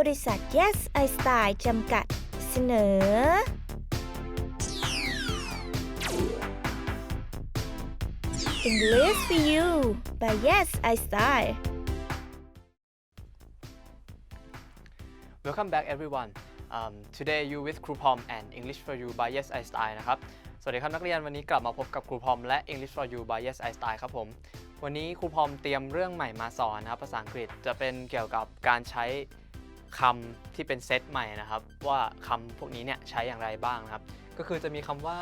บริษัท Yes I Style จำกัด เสนอ English for You by Yes I Style Welcome back everyone um, Today you with ครูพอม and English for you by Yes I Style นะครับ สวัสดีครับนักเรียนวันนี้กลับมาพบกับครูพอมและ English for you by Yes I Style ครับผมวันนี้ครูพอมเตรียมเรื่องใหม่มาสอนนะครับภาษาอังกฤษจะเป็นเกี่ยวกับการใช้ คำที่เป็นเซตใหม่นะครับ ว่าคำพวกนี้เนี่ยใช้อย่างไรบ้างนะครับ ก็คือจะมีคำว่า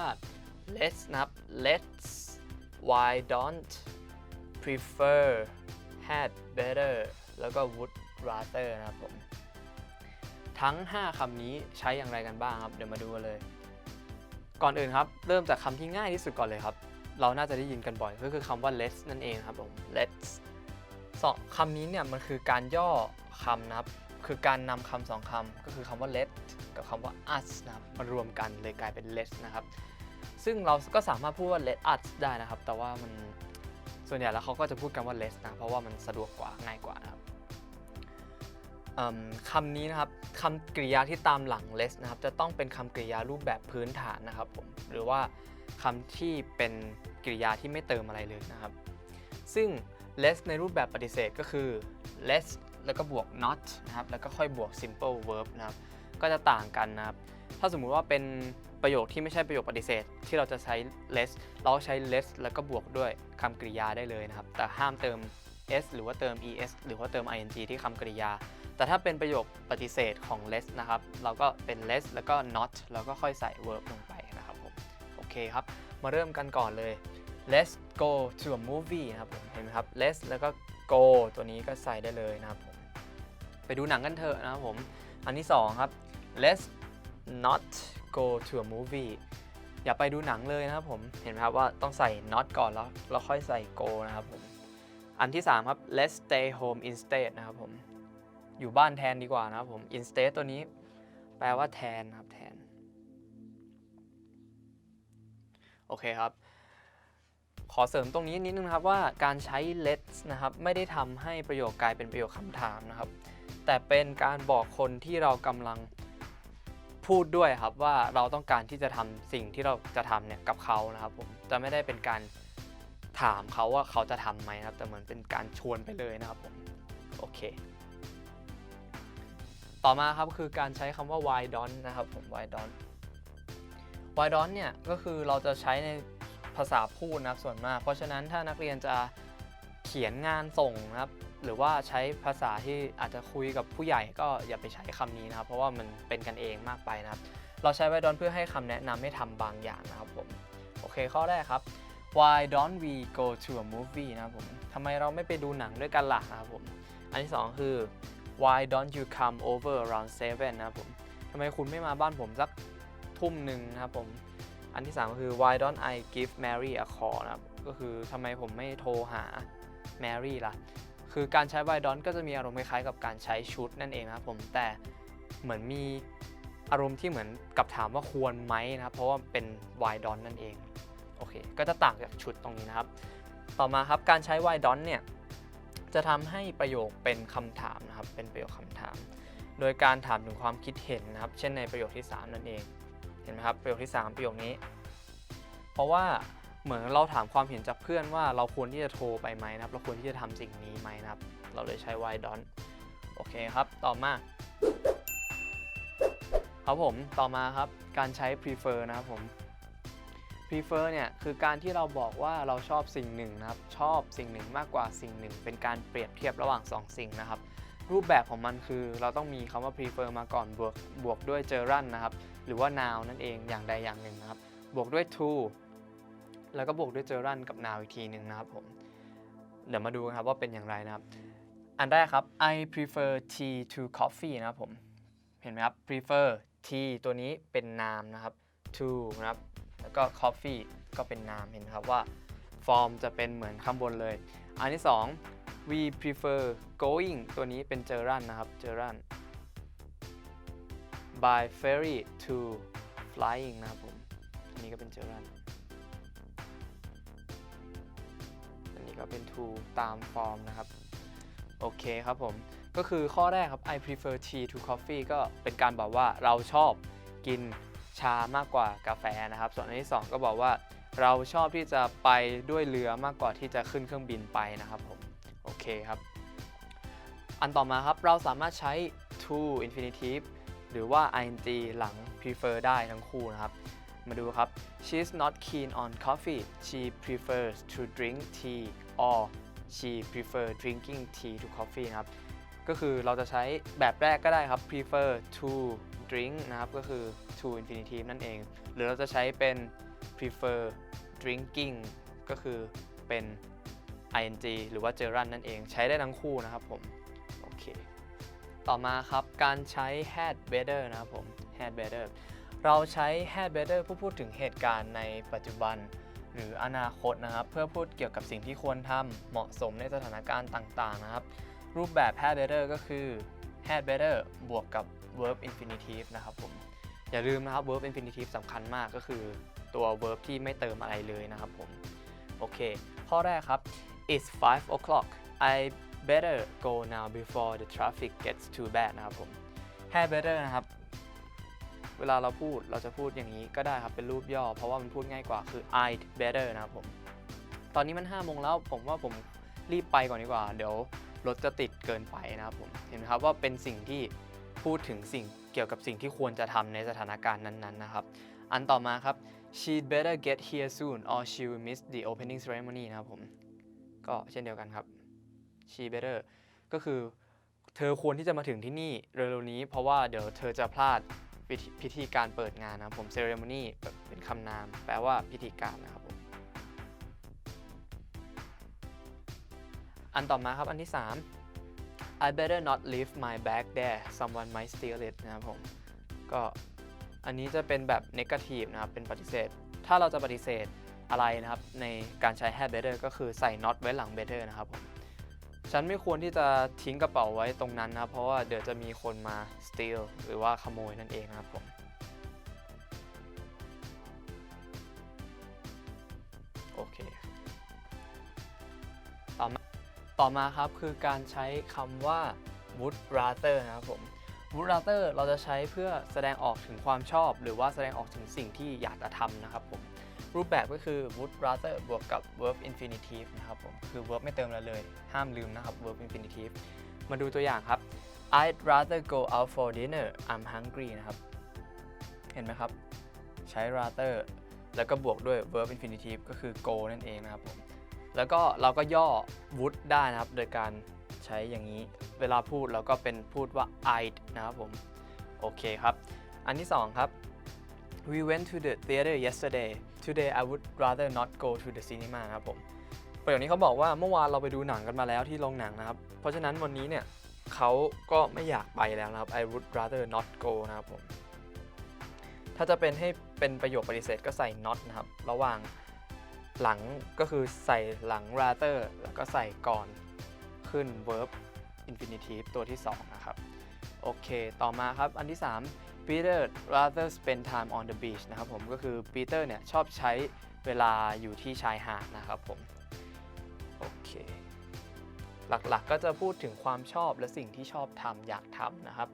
let's นะครับ let's why don't prefer had better แล้วก็ would rather นะครับผม ทั้ง 5 คำนี้ใช้อย่างไรกันบ้างครับ เดี๋ยวมาดูกันเลย ก่อนอื่นครับ เริ่มจากคำที่ง่ายที่สุดก่อนเลยครับ เราน่าจะได้ยินกันบ่อย ก็คือคำว่า let's นั่นเองครับผม let's สองคำนี้เนี่ยมันคือการย่อคำนะครับ คือการนำคำสองคำก็คือคำว่า let กับคำว่า us นะครับมารวมกันเลยกลายเป็น let นะครับ ซึ่งเราก็สามารถพูดว่า let us ได้นะครับ แต่ว่ามันส่วนใหญ่แล้วเขาก็จะพูดกันว่า let นะ เพราะว่ามันสะดวกกว่าง่ายกว่านะครับคำนี้นะครับคำกริยาที่ตามหลัง less นะครับ จะต้องเป็นคำกริยารูปแบบพื้นฐานนะครับผมหรือว่าคำที่เป็นกริยาที่ไม่เติมอะไรเลยนะครับ ซึ่ง less ในรูปแบบปฏิเสธก็คือ less แล้วก็บวก not นะครับ แล้วก็ค่อยบวก simple verb นะครับ ก็จะต่างกันนะครับ ถ้าสมมุติว่าเป็นประโยคที่ไม่ใช่ประโยคปฏิเสธ ที่เราจะใช้ less เราก็ใช้ less แล้วก็บวกด้วยคำกริยาได้เลยนะครับ แต่ห้ามเติม s หรือว่าเติม es หรือว่าเติม ing ที่คำกริยา แต่ถ้าเป็นประโยคปฏิเสธของ less นะครับ เราก็เป็น less แล้วก็ not แล้วก็ค่อยใส่ verb ลงไปนะครับผม โอเคครับ มาเริ่มกันก่อนเลย let's go to a movie นะครับผม เห็นไหมครับ let's แล้วก็ go ตัวนี้ก็ใส่ได้เลยนะครับ ไปดูหนังกันเถอะนะครับผม อันที่ 2 ครับ let's not go to a movie อย่าไปดูหนังเลยนะครับผม เห็นไหมครับว่าต้องใส่ not ก่อนแล้วแล้วค่อยใส่ go นะครับผม อันที่ 3 ครับ let's stay home instead นะครับผม อยู่บ้านแทนดีกว่านะครับผม instead ตัวนี้ แปลว่าแทนนะครับแทน โอเคครับขอเสริมตรงนี้นิดนึงครับว่าการใช้ let's นะครับไม่ได้ทำให้ประโยคกลายเป็นประโยคคำถามนะครับ แต่เป็นการบอกคนที่เรากำลังพูดด้วยครับว่าเราต้องการที่จะทำสิ่งที่เราจะทำเนี่ยกับเขานะครับผมจะไม่ได้เป็นการถามเขาว่าเขาจะทำไหมนะครับ แต่เหมือนเป็นการชวนไปเลยนะครับผมโอเค ต่อมาครับคือการใช้คำว่า why don't นะครับผม why don't why don't เนี่ยก็คือเราจะใช้ในภาษาพูดนะครับส่วนมาก เพราะฉะนั้นถ้านักเรียนจะเขียนงานส่งนะครับ หรือว่าใช้ภาษาที่อาจจะคุยกับผู้ใหญ่ก็อย่าไปใช้คำนี้นะครับ เพราะว่ามันเป็นกันเองมากไปนะครับ เราใช้ why don't เพื่อให้คำแนะนำให้ทำบางอย่างนะครับผม โอเคข้อแรกครับ why don't we go to a movie นะครับผมทำไมเราไม่ไปดูหนังด้วยกันล่ะนะครับผม อันที่สองคือ why don't you come over around seven นะครับผมทำไมคุณไม่มาบ้านผมสักทุ่มหนึ่งนะครับผม อันที่ 3 ก็คือ why don't I give Mary a call นะครับ ก็คือทำไมผมไม่โทรหา Mary ล่ะ คือการใช้ why don't ก็จะมีอารมณ์คล้ายๆกับการใช้ชุดนั่นเองนะครับผมแต่เหมือนมีอารมณ์ที่เหมือนกับถามว่าควรไหมนะครับเพราะว่าเป็น why don't นั่นเองโอเคก็จะต่างจากชุดตรงนี้นะครับ ต่อมาครับการใช้ why don't เนี่ยจะทำให้ประโยคเป็นคำถามนะครับเป็นประโยคคำถาม โดยการถามถึงความคิดเห็นนะครับ เช่นในประโยคที่ 3 นั่นเองเห็นไหมครับประโยคที่ 3 ประโยคนี้ เพราะว่า เหมือนเราถามความเห็นจากเพื่อนว่าเราควรที่จะโทรไปไหมนะครับ เราควรที่จะทำสิ่งนี้ไหมนะครับ เราเลยใช้ why don't โอเคครับ ต่อมาครับผมต่อมาครับการใช้ prefer นะครับผม prefer เนี่ยคือการที่เราบอกว่าเราชอบสิ่งหนึ่งนะครับ ชอบสิ่งหนึ่งมากกว่าสิ่งหนึ่ง เป็นการเปรียบเทียบระหว่าง 2 สิ่งนะครับ รูปแบบของมันคือเราต้องมีคำว่า prefer มาก่อนบวกบวกด้วย gerund นะครับ หรือว่า noun นั่นเองอย่างใดอย่างหนึ่งนะครับ บวกด้วย to แล้วก็บวกด้วย gerund กับ noun อีกทีหนึ่งนะครับผม เดี๋ยวมาดูกันครับว่าเป็นอย่างไรนะครับ อันแรกครับ I prefer tea to coffee นะครับผม เห็นไหมครับ prefer tea ตัวนี้เป็นนามนะครับ to นะครับ แล้วก็ coffee ก็เป็นนามเห็นไหมครับว่าฟอร์มจะเป็นเหมือนข้างบนเลย อันที่ 2 we prefer going ตัวนี้เป็น gerund นะครับ gerund by ferry to flying นะครับผม อันนี้ก็เป็น gerund อัน ก็เป็น to ตามฟอร์มนะครับ โอเคครับผม ก็คือข้อแรกครับ I prefer tea to coffee ก็เป็นการบอกว่าเราชอบกินชามากกว่ากาแฟนะครับ ส่วนอันที่ 2 ก็บอกว่าเราชอบที่จะไปด้วยเรือมากกว่าที่จะขึ้นเครื่องบินไปนะครับผม โอเคครับ อันต่อมาครับเราสามารถใช้ to infinitive หรือว่า ing หลัง prefer ได้ทั้งคู่นะครับ มาดูครับ she's not keen on coffee she prefers to drink tea or she prefer drinking tea to coffee นะครับ ก็คือเราจะใช้แบบแรกก็ได้ครับ prefer to drink นะครับ ก็คือ to infinitive นั่นเอง หรือเราจะใช้เป็น prefer drinking ก็คือเป็น ing หรือว่า gerund นั่นเอง ใช้ได้ทั้งคู่นะครับผม โอเค ต่อมาครับการใช้ had better นะครับผม had better เราใช้ had better เพื่อพูดถึงเหตุการณ์ในปัจจุบัน หรืออนาคตนะครับ เพื่อพูดเกี่ยวกับสิ่งที่ควรทำเหมาะสมในสถานการณ์ต่างๆนะครับ รูปแบบ had better ก็คือ had better บวกกับ verb infinitive นะครับผมอย่าลืมนะครับ verb infinitive สำคัญมากก็คือตัว verb ที่ไม่เติมอะไรเลยนะครับผม โอเค ข้อแรกครับ it's 5 o'clock I better go now before the traffic gets too bad นะครับผม had better นะครับ เวลาเราพูดเราจะพูดอย่างนี้ก็ได้ครับเป็นรูปย่อ เพราะว่ามันพูดง่ายกว่าคือ I'd better นะครับผม ตอนนี้มัน5โมงแล้วผมว่าผมรีบไปก่อนดีกว่า เดี๋ยวรถจะติดเกินไปนะครับผม เห็นไหมครับว่าเป็นสิ่งที่พูดถึงสิ่งเกี่ยวกับสิ่งที่ควรจะทำในสถานการณ์นั้นๆนะครับ อันต่อมาครับ she'd better get here soon or she'll miss the opening ceremony นะครับผม ก็เช่นเดียวกันครับ she better ก็คือเธอควรที่จะมาถึงที่นี่เร็วๆนี้ เพราะว่าเดี๋ยวเธอจะพลาด พิธีการเปิดงานนะครับผม ceremony แบบเป็นคำนาม แปลว่าพิธีการนะครับผมอันต่อมาครับอันที่ 3 I better not leave my bag there someone might steal it นะครับผมก็อันนี้จะเป็นแบบ negative นะครับ เป็นปฏิเสธ ถ้าเราจะปฏิเสธอะไรนะครับ ในการใช้ had better ก็คือใส่ not ไว้หลัง better นะครับผม ฉันไม่ควรที่จะทิ้งกระเป๋าไว้ตรงนั้นนะเพราะว่าเดี๋ยวจะมีคนมา steal หรือว่าขโมยนั่นเองนะครับผมโอเคต่อมาต่อมาครับคือการใช้คำว่า would rather นะครับผม would rather เราจะใช้เพื่อแสดงออกถึงความชอบ หรือว่าแสดงออกถึงสิ่งที่อยากจะทำนะครับผม รูปแบบก็คือ would rather บวกกับ verb infinitive นะครับผม คือ verb ไม่เติมอะไรเลย ห้ามลืมนะครับ verb infinitive มาดูตัวอย่างครับ I'd rather go out for dinner I'm hungry นะครับ เห็นไหมครับ ใช้ rather แล้วก็บวกด้วย verb infinitive ก็คือ go นั่นเองนะครับผม แล้วก็เราก็ย่อ would ได้นะครับ โดยการใช้อย่างนี้ เวลาพูดเราก็เป็นพูดว่า I'd นะครับผม โอเคครับ อันที่ 2 ครับ We went to the theater yesterday Today I would rather not go to the cinema ครับผมประโยคนี้เขาบอกว่าเมื่อวานเราไปดูหนังกันมาแล้วที่โรงหนังนะครับ เพราะฉะนั้นวันนี้เนี่ยเขาก็ไม่อยากไปแล้วนะครับ I would rather not go นะครับผม ถ้าจะเป็นให้เป็นประโยคปฏิเสธก็ใส่ not นะครับ ระหว่างหลังก็คือใส่หลัง rather แล้วก็ใส่ก่อนขึ้น verb infinitive ตัวที่ 2 นะครับ โอเค ต่อมาครับ อันที่ 3 Peter rather spend time on the beach นะครับผมก็คือ Peter เนี่ยชอบใช้เวลาอยู่ที่ชายหาดนะครับผมโอเคหลักๆก็จะพูดถึงความชอบและสิ่งที่ชอบทำอยากทำนะครับ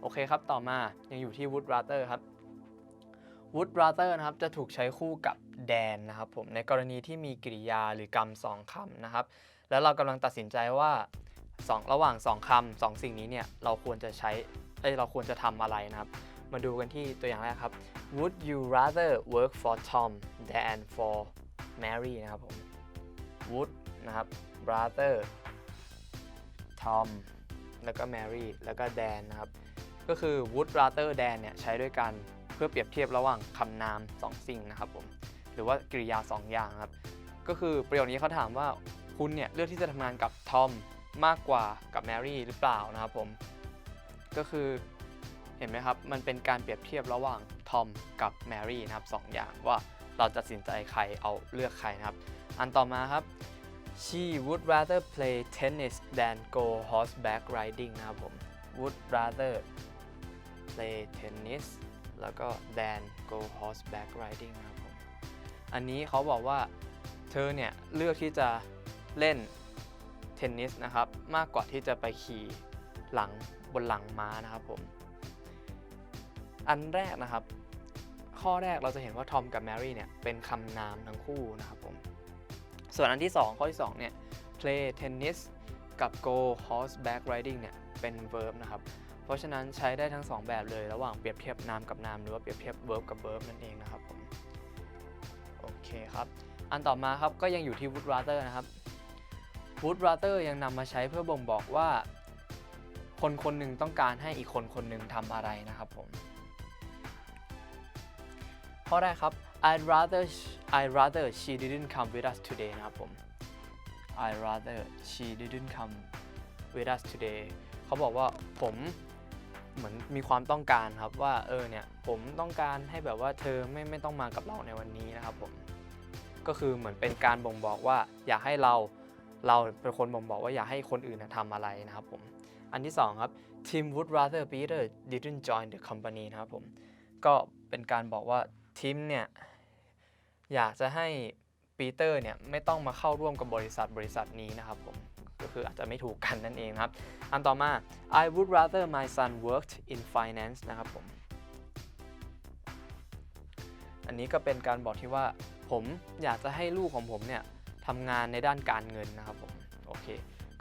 โอเคครับต่อมายังอยู่ที่ would rather ครับ would rather นะครับจะถูกใช้คู่กับ than นะครับผมในกรณีที่มีกริยาหรือกรรมสองคำนะครับ แล้วเรากำลังตัดสินใจว่าสองระหว่างสองคำสองสิ่งนี้เนี่ยเราควรจะใช้ เอ้ยเราควรจะทำอะไรนะครับ มาดูกันที่ตัวอย่างแรกครับ Would you rather work for Tom than for Mary นะครับผม Would นะครับ rather Tom แล้วก็ Mary แล้วก็ Dan นะครับ ก็คือ would rather Dan เนี่ยใช้ด้วยกันเพื่อเปรียบเทียบระหว่างคำนาม2สิ่งนะครับผม หรือว่ากริยา 2 อย่างครับ ก็คือประโยคนี้เขาถามว่าคุณเนี่ยเลือกที่จะทำงานกับทอมมากกว่ากับแมรี่หรือเปล่านะครับผม ก็คือเห็นไหมครับ มันเป็นการเปรียบเทียบระหว่างทอมกับแมรี่นะครับสองอย่างว่าเราจะตัดสินใจใครเอาเลือกใครนะครับ อันต่อมาครับ she would rather play tennis than go horseback riding นะครับผม would rather play tennis แล้วก็ than go horseback riding นะครับผม อันนี้เขาบอกว่าเธอเนี่ย เลือกที่จะเล่นเทนนิสนะครับ มากกว่าที่จะไปขี่หลัง บนหลังม้านะครับผม อันแรกนะครับ ข้อแรกเราจะเห็นว่าทอมกับแมรี่เนี่ยเป็นคำนามทั้งคู่นะครับผม ส่วนอันที่ 2 ข้อที่2เนี่ย play tennis กับ go horseback riding เนี่ยเป็น verb นะครับ เพราะฉะนั้นใช้ได้ทั้ง 2 แบบเลยระหว่างเปรียบเทียบนามกับนามหรือว่าเปรียบเทียบ verb กับ verb นั่นเองนะครับผมโอเคครับ อันต่อมาครับก็ยังอยู่ที่ would rather นะครับ would rather ยังนำมาใช้เพื่อบ่งบอกว่า คนคนหนึ่งต้องการให้อีกคนคนหนึ่งทำอะไรนะครับผม ข้อแรกครับ I'd rather I'd rather she didn't come with us today นะครับผม I'd rather she didn't come with us today เขาบอกว่าผมเหมือนมีความต้องการครับว่าเออเนี่ยผมต้องการให้แบบว่าเธอไม่ไม่ต้องมากับเราในวันนี้นะครับผมก็คือเหมือนเป็นการบ่งบอกว่าอยากให้เราเราเป็นคนบ่งบอกว่าอยากให้คนอื่นนะทำอะไรนะครับผม อันที่สองครับ Tim would rather Peter didn't join the company นะครับผม ก็เป็นการบอกว่าทีมเนี่ย อยากจะให้ปีเตอร์เนี่ยไม่ต้องมาเข้าร่วมกับบริษัทบริษัทนี้นะครับผม ก็คืออาจจะไม่ถูกกันนั่นเองครับ อันต่อมา I would rather my son worked in finance นะครับผม อันนี้ก็เป็นการบอกที่ว่าผมอยากจะให้ลูกของผมเนี่ยทำงานในด้านการเงินนะครับผม โอเค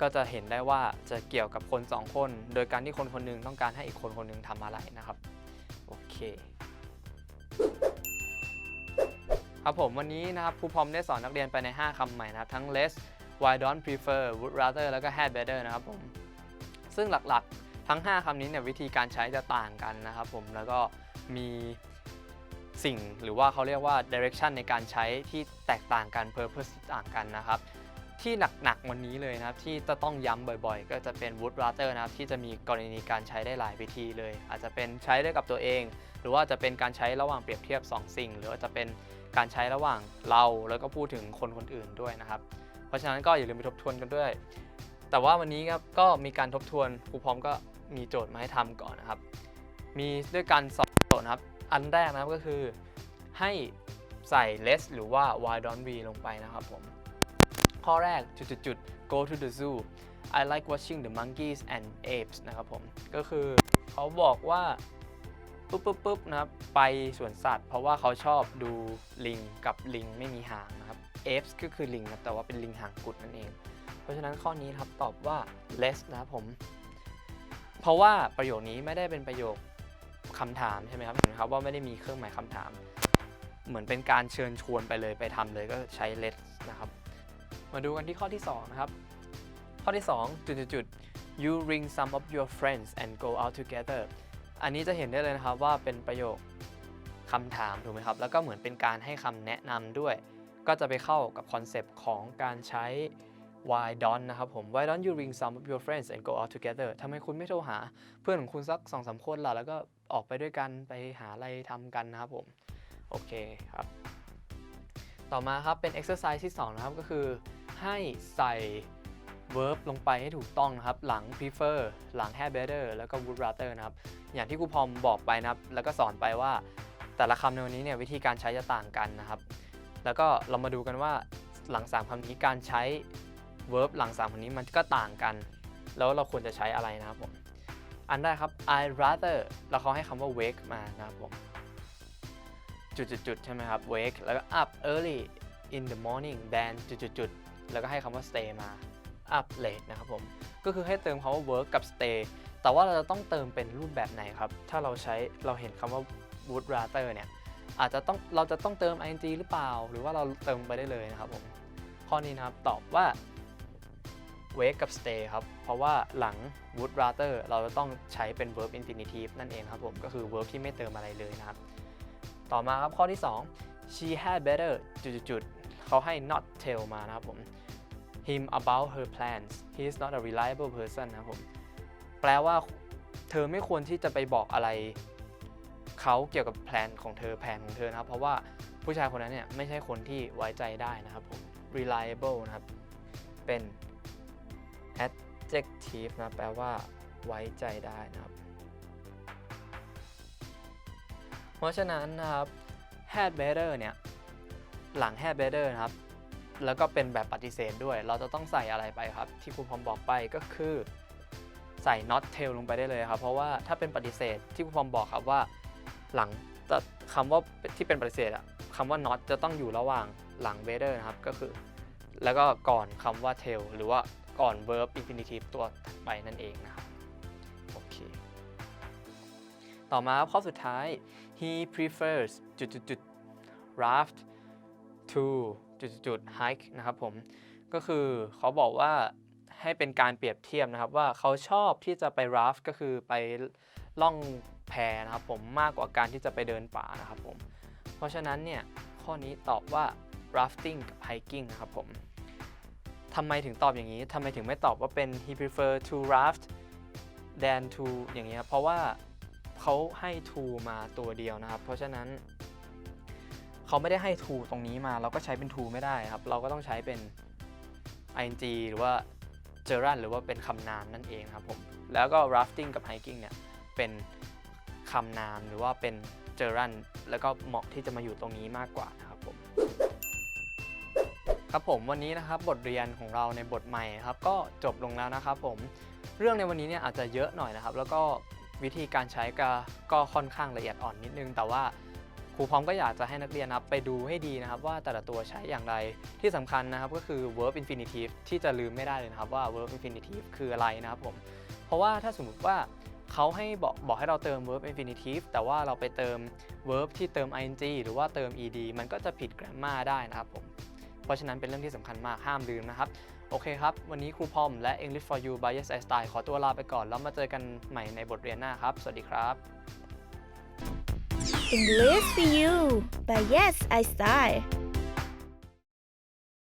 ก็จะเห็นได้ว่าจะเกี่ยวกับคนสองคน โดยการที่คนคนหนึงต้องการให้อีกคนคนหนึงทำอะไรนะครับ โอเค ครับผมวันนี้นะครับครูพรอมได้สอนนักเรียนไปใน 5คำใหม่นะครับ ทั้ง less why don't prefer would rather แล้วก็ had better นะครับผม ซึ่งหลักๆทั้ง 5คำนี้เนี่ยวิธีการใช้จะต่างกันนะครับผม แล้วก็มีสิ่งหรือว่าเขาเรียกว่า direction ในการใช้ที่แตกต่างกัน purpose ต่างกันนะครับ ที่หนักๆวันนี้เลยนะครับที่จะต้องย้ำบ่อยๆ ก็จะเป็น would rather นะครับที่จะมีกรณีการใช้ได้หลายวิธีเลย อาจจะเป็นใช้ได้กับตัวเอง หรือว่าจะเป็นการใช้ระหว่างเปรียบเทียบ 2 สิ่ง หรือว่าจะเป็นการใช้ระหว่างเราแล้วก็พูดถึงคนคนอื่นด้วยนะครับ เพราะฉะนั้นก็อย่าลืมไปทบทวนกันด้วย แต่ว่าวันนี้ครับก็มีการทบทวนครูพร้อมก็มีโจทย์มาให้ทำก่อนนะครับ มีด้วยกันสองโจทย์นะครับ อันแรกนะครับก็คือให้ใส่ less หรือว่า why don't we ลงไปนะครับผม ข้อแรกจุดๆ go to the zoo I like watching the monkeys and apes นะครับผม ก็คือเขาบอกว่าปุ๊บปุ๊บปุ๊บนะครับ ไปสวนสัตว์ เพราะว่าเขาชอบดูลิงกับลิงไม่มีหางนะครับ apes ก็คือลิงนะแต่ว่าเป็นลิงหางกุดนั่นเอง เพราะฉะนั้นข้อนี้ครับตอบว่า less นะครับผม เพราะว่าประโยคนี้ไม่ได้เป็นประโยคคำถามใช่ไหมครับเห็นครับว่าไม่ได้มีเครื่องหมายคำถาม เหมือนเป็นการเชิญชวนไปเลยไปทำเลยก็ใช้ less นะครับ มาดูกันที่ข้อที่ 2 นะครับ ข้อที่ 2 จุดๆๆ you ring some of your friends and go out together อันนี้จะเห็นได้เลยนะครับว่าเป็นประโยคคำถามถูกไหมครับ แล้วก็เหมือนเป็นการให้คำแนะนำด้วย ก็จะไปเข้ากับคอนเซปต์ของการใช้ why don't นะครับผม why don't you ring some of your friends and go out together ทำไมคุณไม่โทรหาเพื่อนของคุณสัก2อสคนล่ะ แล้วก็ออกไปด้วยกันไปหาอะไรทำกันนะครับผม โอเคครับ ต่อมาครับเป็น exercise ที่ 2 นะครับก็คือ ให้ใส่ verb ลงไปให้ถูกต้องนะครับ หลัง prefer หลัง had better แล้วก็ would rather นะครับ อย่างที่ครูพอมบอกไปนะครับ แล้วก็สอนไปว่าแต่ละคำในวันนี้เนี่ยวิธีการใช้จะต่างกันนะครับ แล้วก็เรามาดูกันว่าหลัง 3คำนี้การใช้ verb หลัง3คำนี้มันก็ต่างกัน แล้วเราควรจะใช้อะไรนะครับผม อันแรกครับ I rather แล้วเขาให้คำว่า wake มานะครับผมจุดๆๆใช่ไหมครับ wake แล้วก็ up early in the morning than จุดๆๆ แล้วก็ให้คำว่า stay มา up late นะครับผม ก็คือให้เติมคำว่า work กับ stay แต่ว่าเราจะต้องเติมเป็นรูปแบบไหนครับ ถ้าเราใช้เราเห็นคำว่า would rather เนี่ย อาจจะต้องเราจะต้องเติม ing หรือเปล่า หรือว่าเราเติมไปได้เลยนะครับผม ข้อนี้นะครับตอบว่า wake กับ stay ครับ เพราะว่าหลัง would rather เราจะต้องใช้เป็น verb infinitive นั่นเองครับผม ก็คือ verb ที่ไม่เติมอะไรเลยนะครับ ต่อมาครับข้อที่ 2 she had better จุดๆ เขาให้ not tell มานะครับผม him about her plans he is not a reliable person นะครับผม แปลว่าเธอไม่ควรที่จะไปบอกอะไรเขาเกี่ยวกับแผนของเธอแผนของเธอนะครับ เพราะว่าผู้ชายคนนั้นเนี่ยไม่ใช่คนที่ไว้ใจได้นะครับผม reliable นะครับ เป็น adjective นะแปลว่าไว้ใจได้นะครับ เพราะฉะนั้นนะครับ had better เนี่ย หลัง had better นะครับ แล้วก็เป็นแบบปฏิเสธด้วย เราจะต้องใส่อะไรไปครับ ที่ครูพรมบอกไปก็คือใส่ not tail ลงไปได้เลยครับ เพราะว่าถ้าเป็นปฏิเสธที่ครูพอมบอกครับว่า หลังคำว่าที่เป็นปฏิเสธอะคำว่า not จะต้องอยู่ระหว่างหลัง whether นะครับก็คือ แล้วก็ก่อนคำว่า tail หรือว่าก่อน verb infinitive ตัวไปนั่นเองนะครับโอเคต่อมาข้อสุดท้าย he prefers จุดจุดจุด raft to จุดจุด hike นะครับผม ก็คือเขาบอกว่าให้เป็นการเปรียบเทียบนะครับว่าเขาชอบที่จะไป raft ก็คือไปล่องแพนะครับผมมากกว่าการที่จะไปเดินป่านะครับผม เพราะฉะนั้นเนี่ยข้อนี้ตอบว่า rafting กับ hiking นะครับผมทำไมถึงตอบอย่างนี้ทำไมถึงไม่ตอบว่าเป็น he prefer to raft than to อย่างเงี้ยเพราะว่าเขาให้ to มาตัวเดียวนะครับ เพราะฉะนั้น เขาไม่ได้ให้ to ตรงนี้มา เราก็ใช้เป็น to ไม่ได้ครับ เราก็ต้องใช้เป็น ing หรือว่า gerund หรือว่าเป็นคำนามนั่นเองครับผม แล้วก็ rafting กับ hiking เนี่ย เป็นคำนามหรือว่าเป็น gerund แล้วก็เหมาะที่จะมาอยู่ตรงนี้มากกว่านะครับผม ครับผมวันนี้นะครับบทเรียนของเราในบทใหม่ครับ ก็จบลงแล้วนะครับผม เรื่องในวันนี้เนี่ยอาจจะเยอะหน่อยนะครับ แล้วก็วิธีการใช้ก็ค่อนข้างละเอียดอ่อนนิดนึง แต่ว่า ครูพร้อมก็อยากจะให้นักเรียนนะครับไปดูให้ดีนะครับว่าแต่ละตัวใช้อย่างไรที่สำคัญนะครับก็คือ verb infinitive ที่จะลืมไม่ได้เลยนะครับว่า verb infinitive คืออะไรนะครับผม เพราะว่าถ้าสมมติว่าเขาให้บอกบอกให้เราเติม verb infinitive แต่ว่าเราไปเติม verb ที่เติม ing หรือว่าเติม ed มันก็จะผิด grammar ได้นะครับผม เพราะฉะนั้นเป็นเรื่องที่สำคัญมากห้ามลืมนะครับ โอเคครับ วันนี้ครูพอมและ English for You by Yes I Style ขอตัวลาไปก่อนแล้วมาเจอกันใหม่ในบทเรียนหน้าครับ สวัสดีครับ English for you. But Yes I Style